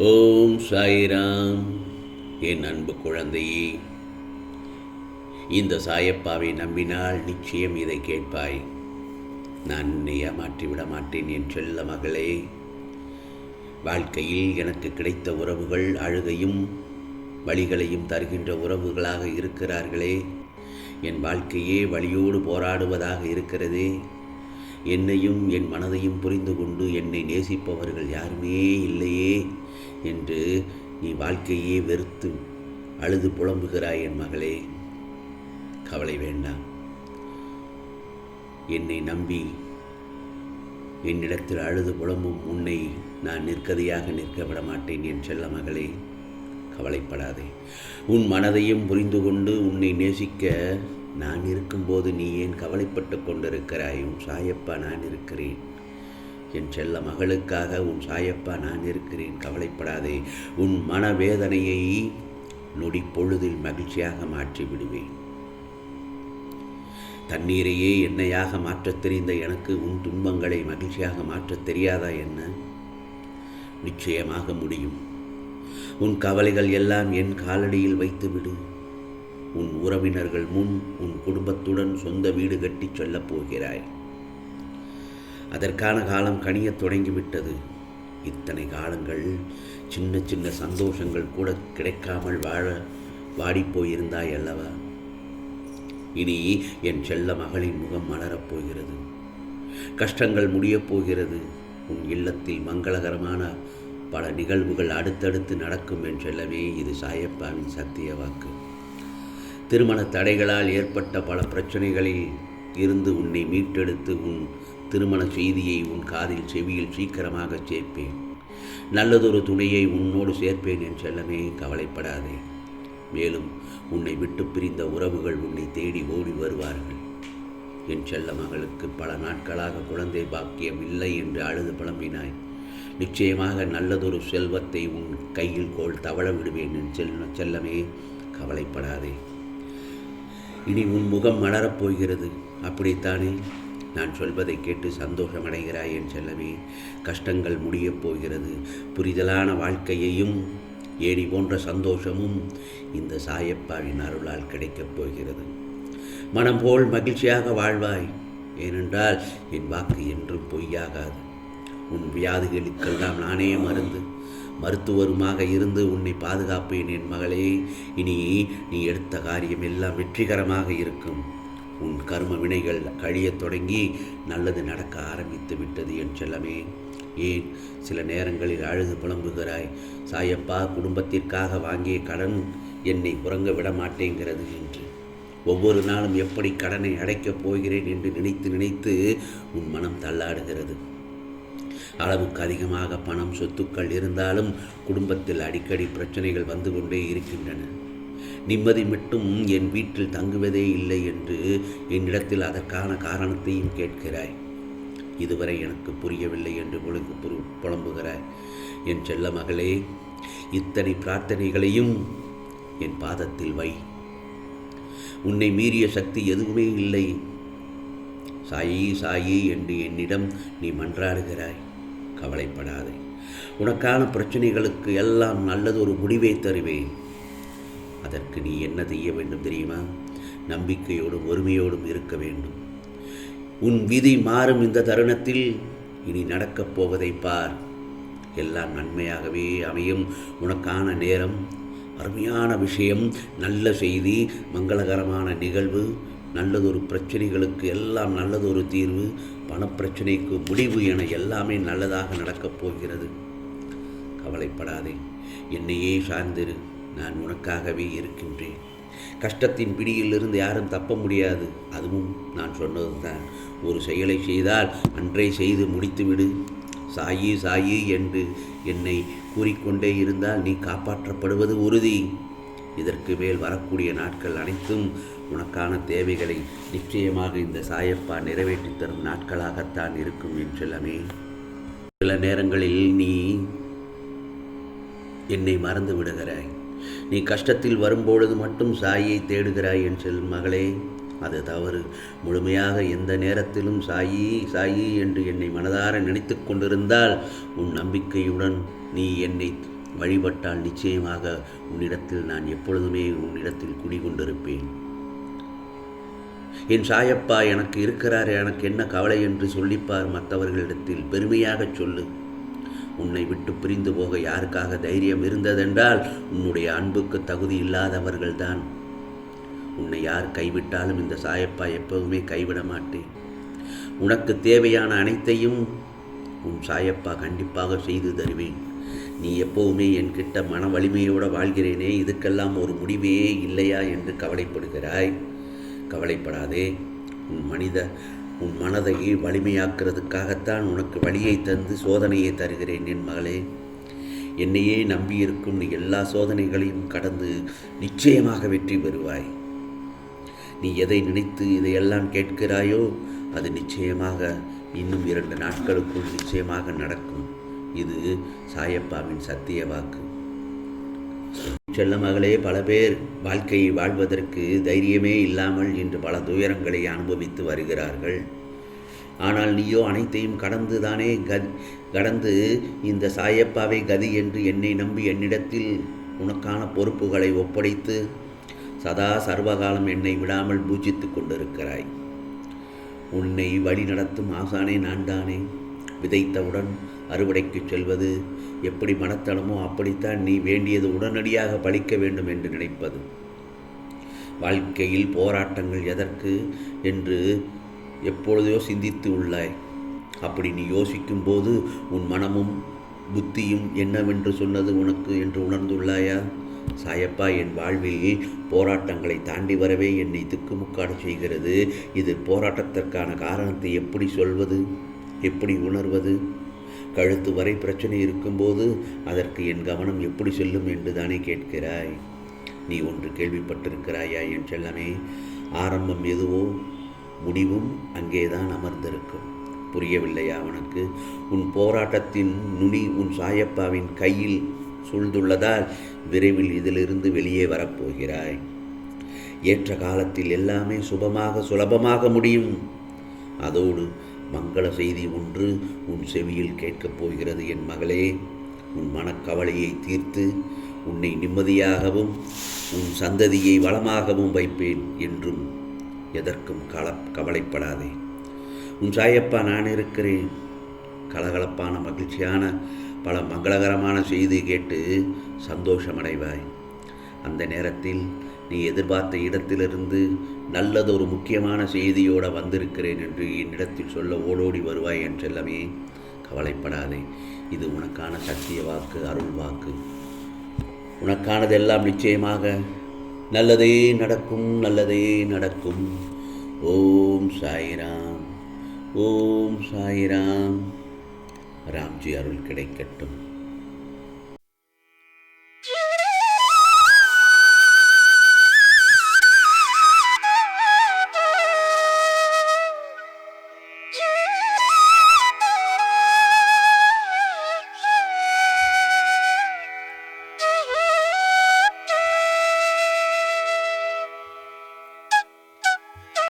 ஓம் சாய்ராம். என் அன்பு குழந்தையே இந்த சாயப்பாவை நம்பினால் நிச்சயம் இதை கேட்பாய். நான் உன்னை ஏமாற்றிவிட மாட்டேன் என் செல்ல மகளே. வாழ்க்கையில் எனக்கு கிடைத்த உறவுகள் அழுகையும் வழிகளையும் தருகின்ற உறவுகளாக இருக்கிறார்களே. என் வாழ்க்கையே வழியோடு போராடுவதாக இருக்கிறதே. என்னையும் என் மனதையும் புரிந்து கொண்டு என்னை நேசிப்பவர்கள் யாருமே இல்லையே என்று நீ வாழ்க்கையே வெறுத்து அழுது புலம்புகிறாய் என் மகளே. கவலை வேண்டாம். என்னை நம்பி என்னிடத்தில் அழுது புலம்பும் உன்னை நான் நிற்கதையாக நிற்க விட மாட்டேன் என் செல்ல மகளே. கவலைப்படாதே. உன் மனதையும் புரிந்து கொண்டு உன்னை நேசிக்க நான் இருக்கும்போது நீ ஏன் கவலைப்பட்டு கொண்டிருக்கிறாய் உன் சாயப்பா நான் இருக்கிறேன். என் செல்ல மகளுக்காக உன் சாயப்பா நான் இருக்கிறேன். கவலைப்படாதே. உன் மனவேதனையை நொடி பொழுதில் மகிழ்ச்சியாக மாற்றி விடுவேன். தண்ணீரையே எண்ணெயாக மாற்றத் தெரிந்த எனக்கு உன் துன்பங்களை மகிழ்ச்சியாக மாற்றத் தெரியாதா என்ன? நிச்சயமாக முடியும். உன் கவலைகள் எல்லாம் என் காலடியில் வைத்துவிடு. உன் உறவினர்கள் முன் உன் குடும்பத்துடன் சொந்த வீடு கட்டிச் செல்லப் போகிறாய். அதற்கான காலம் கனியத் தொடங்கிவிட்டது. இத்தனை காலங்கள் சின்ன சின்ன சந்தோஷங்கள் கூட கிடைக்காமல் வாழ வாடிப்போயிருந்தாய் அல்லவா? இனி என் செல்ல மகளின் முகம் மலரப் போகிறது. கஷ்டங்கள் முடியப் போகிறது. உன் இல்லத்தில் மங்களகரமான பல நிகழ்வுகள் அடுத்தடுத்து நடக்கும் என் செல்லவே இது சாயப்பாவின் சத்திய வாக்கு. திருமண தடைகளால் ஏற்பட்ட பல பிரச்சனைகளில் இருந்து உன்னை மீட்டெடுத்து உன் திருமண செய்தியை உன் காதில் செவியில் சீக்கிரமாக சேர்ப்பேன். நல்லதொரு துணையை உன்னோடு சேர்ப்பேன் என் செல்லமே கவலைப்படாதே. மேலும் உன்னை விட்டு பிரிந்த உறவுகள் உன்னை தேடி ஓடி வருவார்கள். என் செல்ல மகளுக்கு பல நாட்களாக குழந்தை பாக்கியம் இல்லை என்று அழுது புலம்பினாய். நிச்சயமாக நல்லதொரு செல்வத்தை உன் கையில் கோல் தவழ விடுவேன் என் செல்ல செல்லமே கவலைப்படாதே. இனி உன் முகம் மலரப் போகிறது. அப்படித்தானே? நான் சொல்வதை கேட்டு சந்தோஷமடைகிறாய் என் செல்லமே. கஷ்டங்கள் முடியப் போகிறது. புரிதலான வாழ்க்கையையும் ஏடி போன்ற சந்தோஷமும் இந்த சாயப்பாவின் அருளால் கிடைக்கப் போகிறது. மனம் போல் மகிழ்ச்சியாக வாழ்வாய். ஏனென்றால் என் வாக்கு என்றும் பொய்யாகாது. உன் வியாதிகளுக்கெல்லாம் நானே மருந்து. மருத்துவருமாக இருந்து உன்னை பாதுகாப்பேன் என் மகளே. இனி நீ எடுத்த காரியம் எல்லாம் வெற்றிகரமாக இருக்கும். உன் கர்ம வினைகள் கழியத் தொடங்கி நல்லது நடக்க ஆரம்பித்து விட்டது என் செல்லமே. ஏன்? சில நேரங்களில் அழுது புலம்புகிறாய். சாயப்பா குடும்பத்திற்காக வாங்கிய கடன் என்னை உறங்க விட மாட்டேங்கிறது என்று. ஒவ்வொரு நாளும் எப்படி கடனை அடைக்கப் போகிறேன் என்று நினைத்து நினைத்து உன் மனம் தள்ளாடுகிறது. அளவுக்கு அதிகமாக பணம் சொத்துக்கள் இருந்தாலும் குடும்பத்தில் அடிக்கடி பிரச்சனைகள் வந்து கொண்டே இருக்கின்றன. நிம்மதி மட்டும் என் வீட்டில் தங்குவதே இல்லை என்று என்னிடத்தில் அதற்கான காரணத்தையும் கேட்கிறாய். இதுவரை எனக்கு புரியவில்லை என்று ஒழுங்கு புரு புலம்புகிறாய். என் செல்ல மகளே இத்தனை பிரார்த்தனைகளையும் என் பாதத்தில் வை. உன்னை மீறிய சக்தி எதுவுமே இல்லை. சாயி சாயி என்று என்னிடம் நீ மன்றாடுகிறாய். கவலைப்படாதே. உனக்கான பிரச்சனைகளுக்கு எல்லாம் நல்லது ஒரு முடிவை தருவேன். அதற்கு நீ என்ன செய்ய வேண்டும் தெரியுமா? நம்பிக்கையோடும் ஒருமையோடும் இருக்க வேண்டும். உன் விதி மாறும் இந்த தருணத்தில் இனி நடக்கப் போவதை பார். எல்லாம் நன்மையாகவே அமையும். உனக்கான நேரம் அருமையான விஷயம் நல்ல செய்தி மங்களகரமான நிகழ்வு நல்லதொரு பிரச்சனைகளுக்கு எல்லாம் நல்லதொரு தீர்வு பணப்பிரச்சனைக்கு முடிவு என எல்லாமே நல்லதாக நடக்கப் போகிறது. கவலைப்படாதே என்னையே சார்ந்திரு நான் உனக்காகவே இருக்கின்றேன். கஷ்டத்தின் பிடியிலிருந்து யாரும் தப்ப முடியாது. அதுவும் நான் சொன்னது தான் ஒரு செயலை செய்தால் அன்றே செய்து முடித்துவிடு. சாயி சாயி என்று என்னை கூறிக்கொண்டே இருந்தால் நீ காப்பாற்றப்படுவது உறுதி. இதற்கு மேல் வரக்கூடிய நாட்கள் அனைத்தும் உனக்கான தேவைகளை நிச்சயமாக இந்த சாயப்பா நிறைவேற்றி தரும் நாட்களாகத்தான் இருக்கும் என் சில நேரங்களில் நீ என்னை மறந்து விடுகிறாய். நீ கஷ்டத்தில் வரும்பொழுது மட்டும் சாயை தேடுகிறாய் என் செல் மகளே. அது தவறு. முழுமையாக எந்த நேரத்திலும் சாயி சாயி என்று என்னை மனதார நினைத்து கொண்டிருந்தால் உன் நம்பிக்கையுடன் நீ என்னை வழிபட்டால் நிச்சயமாக உன்னிடத்தில் நான் எப்பொழுதுமே உன்னிடத்தில் குடிகொண்டிருப்பேன். என் சாயப்பா எனக்கு இருக்கிறார் எனக்கு என்ன கவலை? என்று சொல்லிப்பார் மற்றவர்களிடத்தில். பெருமையாகச் சொல்லு. உன்னை விட்டு பிரிந்து போக யாருக்காக தைரியம் இருந்ததென்றால் உன்னுடைய அன்புக்கு தகுதி இல்லாதவர்கள்தான். உன்னை யார் கைவிட்டாலும் இந்த சாயப்பா எப்பவுமே கைவிட மாட்டேன். உனக்கு தேவையான அனைத்தையும் உன் சாயப்பா கண்டிப்பாக செய்து தருவேன். நீ எப்போவுமே என்கிட்ட மன வலிமையோடு வாழ்கிறேனே இதுக்கெல்லாம் ஒரு முடிவே இல்லையா என்று கவலைப்படுகிறாய். கவலைப்படாதே உன் மனித உன் மனதை வலிமையாக்குறதுக்காகத்தான் உனக்கு வழியை தந்து சோதனையை தருகிறேன் என் மகளே. என்னையே நம்பியிருக்கும் நீ எல்லா சோதனைகளையும் கடந்து நிச்சயமாக வெற்றி பெறுவாய். நீ எதை நினைத்து இதையெல்லாம் கேட்கிறாயோ அது நிச்சயமாக இன்னும் இரண்டு நாட்களுக்குள் நிச்சயமாக நடக்கும். இது சாயப்பாவின் சத்திய வாக்கு. செல்ல மகளே பல பேர் வாழ்க்கையை வாழ்வதற்கு தைரியமே இல்லாமல் இன்று பல துயரங்களை அனுபவித்து வருகிறார்கள். ஆனால் நீயோ அனைத்தையும் கடந்து தானே கத் கடந்து இந்த சாயப்பாவை கதி என்று என்னை நம்பி என்னிடத்தில் உனக்கான பொறுப்புகளை ஒப்படைத்து சதா சர்வகாலம் என்னை விடாமல் பூஜித்து கொண்டிருக்கிறாய். உன்னை வழி நடத்தும் ஆசானே நான் தானே விதைத்தவுடன் அறுவடைக்கு செல்வது. எப்படி மனத்தனமோ அப்படித்தான் நீ வேண்டியது உடனடியாக பழிக்க வேண்டும் என்று நினைப்பது. வாழ்க்கையில் போராட்டங்கள் எதற்கு என்று எப்பொழுதையோ சிந்தித்து உள்ளாய். அப்படி நீ யோசிக்கும் போது உன் மனமும் புத்தியும் என்னவென்று சொன்னது உனக்கு என்று உணர்ந்துள்ளாயா? சாயப்பா என் வாழ்வில் போராட்டங்களை தாண்டி வரவே என்னை திக்குமுக்காடு செய்கிறது. இது போராட்டத்திற்கான காரணத்தை எப்படி சொல்வது? எப்படி உணர்வது? கழுத்து வரை பிரச்சனை இருக்கும்போது அதற்கு என் கவனம் எப்படி செல்லும் என்று தானே கேட்கிறாய். நீ ஒன்று கேள்விப்பட்டிருக்கிறாயா என் செல்லமே? ஆரம்பம் எதுவோ? முடிவும் அங்கேதான் அமர்ந்திருக்கும். புரியவில்லையா அவனுக்கு? உன் போராட்டத்தின் நுனி உன் சாயப்பாவின் கையில் சூழ்ந்துள்ளதால் விரைவில் இதிலிருந்து வெளியே வரப்போகிறாய். ஏற்ற காலத்தில் எல்லாமே சுபமாக சுலபமாக முடியும். அதோடு மங்கள செய்தி ஒன்று உன் செவியில் கேட்கப் போகிறது என் மகளே. உன் மனக்கவலையை தீர்த்து உன்னை நிம்மதியாகவும் உன் சந்ததியை வளமாகவும் வைப்பேன் என்றும் எதற்கும் கல கவலைப்படாதே. உன் சாயப்பா நான் இருக்கிறேன். கலகலப்பான மகிழ்ச்சியான பல மங்களகரமான செய்தி கேட்டு சந்தோஷமடைவாய். அந்த நேரத்தில் நீ எதிர்பார்த்த இடத்திலிருந்து நல்லதொரு முக்கியமான செய்தியோடு வந்திருக்கிறேன் என்று என்னிடத்தில் சொல்ல ஓடோடி வருவாய் என் செல்லமே கவலைப்படாதே. இது உனக்கான சத்திய வாக்கு அருள் வாக்கு. உனக்கானதெல்லாம் நிச்சயமாக நல்லதே நடக்கும் நல்லதே நடக்கும். ஓம் சாய்ராம் ஓம் சாய்ராம். ராம்ஜி அருள் கிடைக்கட்டும்.